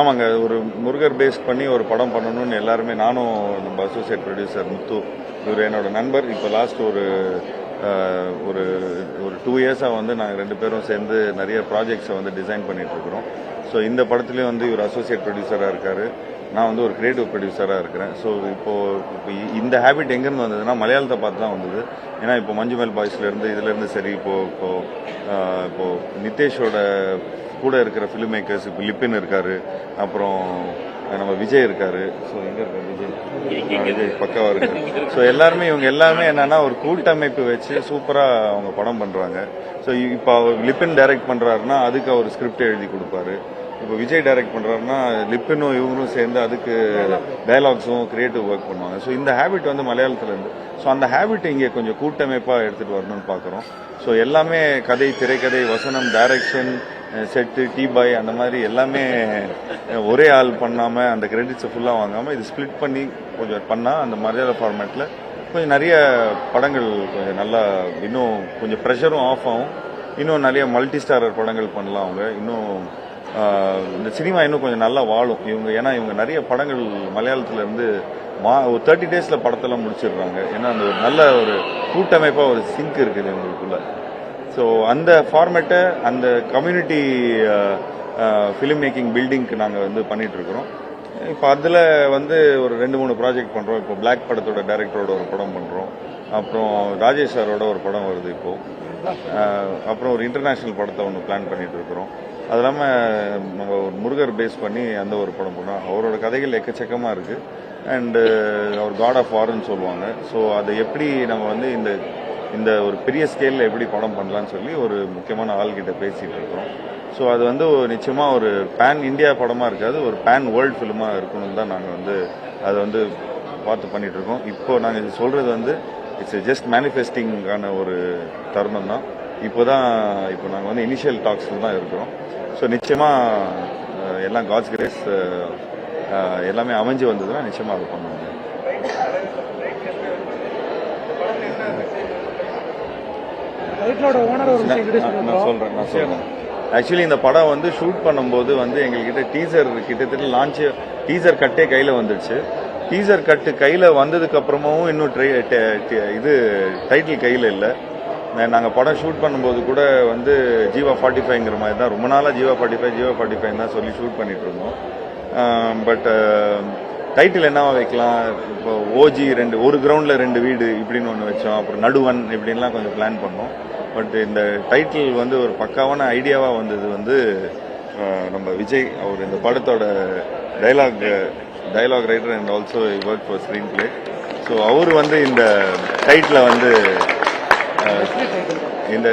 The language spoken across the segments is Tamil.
ஆமாங்க ஒரு முருகர் பேஸ் பண்ணி ஒரு படம் பண்ணணும்னு எல்லாருமே நானும் நம்ம அசோசியேட் ப்ரொடியூசர் முத்து இவர் என்னோட நண்பர். இப்போ லாஸ்ட் ஒரு ஒரு ஒரு டூ இயர்ஸாக வந்து நாங்கள் ரெண்டு பேரும் சேர்ந்து நிறைய ப்ராஜெக்ட்ஸை வந்து டிசைன் பண்ணிகிட்ருக்குறோம் இருக்கிறோம் ஸோ இந்த படத்துலேயும் வந்து இவர் அசோசியேட் ப்ரொடியூசராக இருக்கார். நான் வந்து ஒரு கிரியேட்டிவ் ப்ரொடியூசராக இருக்கிறேன். ஸோ இப்போது இப்போ இந்த ஹேபிட் எங்கேருந்து வந்ததுன்னா மலையாளத்தை பார்த்து தான் வந்தது. ஏன்னா இப்போ மஞ்சுமேல் பாய்ஸ்லேருந்து இதுலேருந்து சரி இப்போது இப்போ இப்போது நிதேஷோட கூட இருக்கிற ஃபிலிம் மேக்கர்ஸ் இப்போ லிப்பின் இருக்கார். அப்புறம் நம்ம விஜய் இருக்காரு. ஸோ எங்க இருக்காரு விஜய்? விஜய் பக்காவா இருக்கு ஸோ எல்லாருமே இவங்க எல்லாமே என்னன்னா ஒரு கூட்டமைப்பு வச்சு சூப்பரா அவங்க படம் பண்றாங்க. ஸோ இப்போ அவர் லிப்பின் டைரக்ட் பண்றாருன்னா அதுக்கு அவர் ஸ்கிரிப்ட் எழுதி கொடுப்பாரு. இப்போ விஜய் டைரக்ட் பண்றாருன்னா லிப்பினும் இவங்களும் சேர்ந்து அதுக்கு டயலாக்ஸும் கிரியேட்டிவ் ஒர்க் பண்ணுவாங்க. ஸோ இந்த ஹேபிட் வந்து மலையாளத்துல இருந்து ஸோ அந்த ஹேபிட் இங்கே கொஞ்சம் கூட்டமைப்பா எடுத்துட்டு வரணும்னு பார்க்குறோம் ஸோ எல்லாமே கதை திரைக்கதை வசனம் டைரக்ஷன் செட்டு டீ பாய் அந்த மாதிரி எல்லாமே ஒரே ஆள் பண்ணாமல் அந்த கிரெடிட்ஸை ஃபுல்லாக வாங்காமல் இது ஸ்ப்ளிட் பண்ணி கொஞ்சம் பண்ணால் அந்த மலையாள ஃபார்மேட்டில் கொஞ்சம் நிறைய படங்கள் கொஞ்சம் நல்லா இன்னும் கொஞ்சம் ப்ரெஷரும் ஆஃப் ஆகும். இன்னும் நிறைய மல்டி ஸ்டாரர் படங்கள் பண்ணலாம் அவங்க. இன்னும் இந்த சினிமா இன்னும் கொஞ்சம் நல்லா வாழும். இவங்க ஏன்னா இவங்க நிறைய படங்கள் மலையாளத்துலேருந்து மா ஒரு தேர்ட்டி டேஸில் படத்தெல்லாம் முடிச்சிடுறாங்க. ஏன்னா அந்த ஒரு நல்ல ஒரு கூட்டமைப்பாக ஒரு சிங்க் இருக்குது இவங்களுக்குள்ள. ஸோ அந்த ஃபார்மேட்டை அந்த கம்யூனிட்டி ஃபிலிம் மேக்கிங் பில்டிங்க்கு நாங்கள் வந்து பண்ணிகிட்ருக்குறோம் இப்போ அதில் வந்து ஒரு ரெண்டு மூணு ப்ராஜெக்ட் பண்ணுறோம் இப்போ பிளாக் படத்தோட டைரக்டரோட ஒரு படம் பண்ணுறோம் அப்புறம் ராஜேஷ் சாரோட ஒரு படம் வருது இப்போது அப்புறம் ஒரு இன்டர்நேஷ்னல் படத்தை ஒன்று பிளான் பண்ணிகிட்டு இருக்கிறோம் அது இல்லாமல் நம்ம ஒரு முருகர் பேஸ் பண்ணி அந்த ஒரு படம் பண்ணோம். அவரோட கதைகள் எக்கச்சக்கமாக இருக்குது அண்டு அவர் காட் ஆஃப் வார்னு சொல்லுவாங்க. ஸோ அதை எப்படி நம்ம வந்து இந்த இந்த ஒரு பெரிய ஸ்கேலில் எப்படி படம் பண்ணலான்னு சொல்லி ஒரு முக்கியமான ஆள்கிட்ட பேசிட்டு இருக்கிறோம். ஸோ அது வந்து ஒரு ஒரு பேன் இந்தியா படமாக இருக்காது ஒரு பேன் வேர்ல்டு ஃபிலிமாக இருக்கணும் தான் நாங்கள் வந்து அதை வந்து பார்த்து பண்ணிட்டு இருக்கோம். இப்போ நாங்கள் இது சொல்றது வந்து இட்ஸ் ஜஸ்ட் மேனிஃபெஸ்டிங்கான ஒரு தருணம் தான். இப்போ தான் இப்போ நாங்கள் வந்து இனிஷியல் டாக்ஸில் தான் இருக்கிறோம். ஸோ நிச்சயமாக எல்லாம் காட்ஸ் கிரேஸ் எல்லாமே அமைஞ்சு வந்ததுன்னா நிச்சயமாக அது பண்ணுவோம். ஓனர் ஒரு நான் சொல்றேன் நான் ஆக்சுவலி இந்த படம் வந்து ஷூட் பண்ணும்போது வந்து எங்ககிட்ட டீசர் கிட்டத்தட்ட லான்ச் டீசர் கட்டே கையில வந்துருச்சு டீசர் கட்டு கையில வந்ததுக்கு அப்புறமும் இன்னும் ட்ரை- இது டைட்டில் கையில இல்ல. நா- நாங்க படம் ஷூட் பண்ணும்போது கூட வந்து ஜீவா ஃபார்ட்டி ஃபைவ்ங்கிற மாதிரி தான் ரொம்ப நாளா Jeeva forty five Jeeva forty five தான் சொல்லி ஷூட் பண்ணிட்டு இருந்தோம். பட் டைட்டில் என்னவா வைக்கலாம்? இப்போ ஓஜி ரெண்டு ஒரு கிரவுண்ட்ல ரெண்டு வீடு இப்படின்னு ஒன்று வச்சோம். அப்புறம் நடுவன் இப்படின்லாம் கொஞ்சம் பிளான் பண்ணோம். பட் இந்த டைட்டில் வந்து ஒரு பக்காவான ஐடியாவா வந்தது வந்து நம்ம விஜய் அவர் இந்த படத்தோட dialogue dialogue writer and also work for screenplay so அவர் வந்து இந்த டைட்டில் வந்து இந்த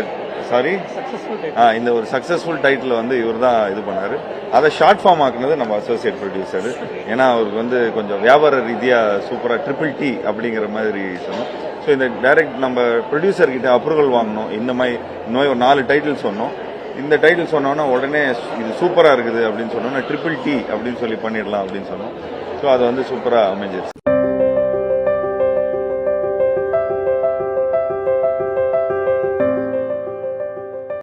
சாரி சக்ஸஸ்ஃபுல் ஆ, இந்த ஒரு சக்சஸ்ஃபுல் டைட்டில் வந்து இவர் தான் இது பண்ணாரு. அதை ஷார்ட் ஃபார்ம் ஆக்குனது நம்ம அசோசியேட் ப்ரொடியூசர் ஏன்னா அவருக்கு வந்து கொஞ்சம் வியாபார ரீதியா சூப்பரா ட்ரிபிள் டி அப்படிங்கிற மாதிரி சொன்னோம். ஸோ இந்த டைரக்ட் நம்ம ப்ரொடியூசர்கிட்ட அப்ரூவல் வாங்கினோம் இந்த மாதிரி நோய் ஒரு நாலு டைட்டில் சொன்னோம். இந்த டைட்டில் சொன்னோன்னா உடனே இது சூப்பராக இருக்குது அப்படின்னு சொன்னோன்னா ட்ரிபிள் டி அப்படின்னு சொல்லி பண்ணிடலாம் அப்படின்னு சொன்னோம். ஸோ அது வந்து சூப்பராக அமைஞ்சிருச்சு.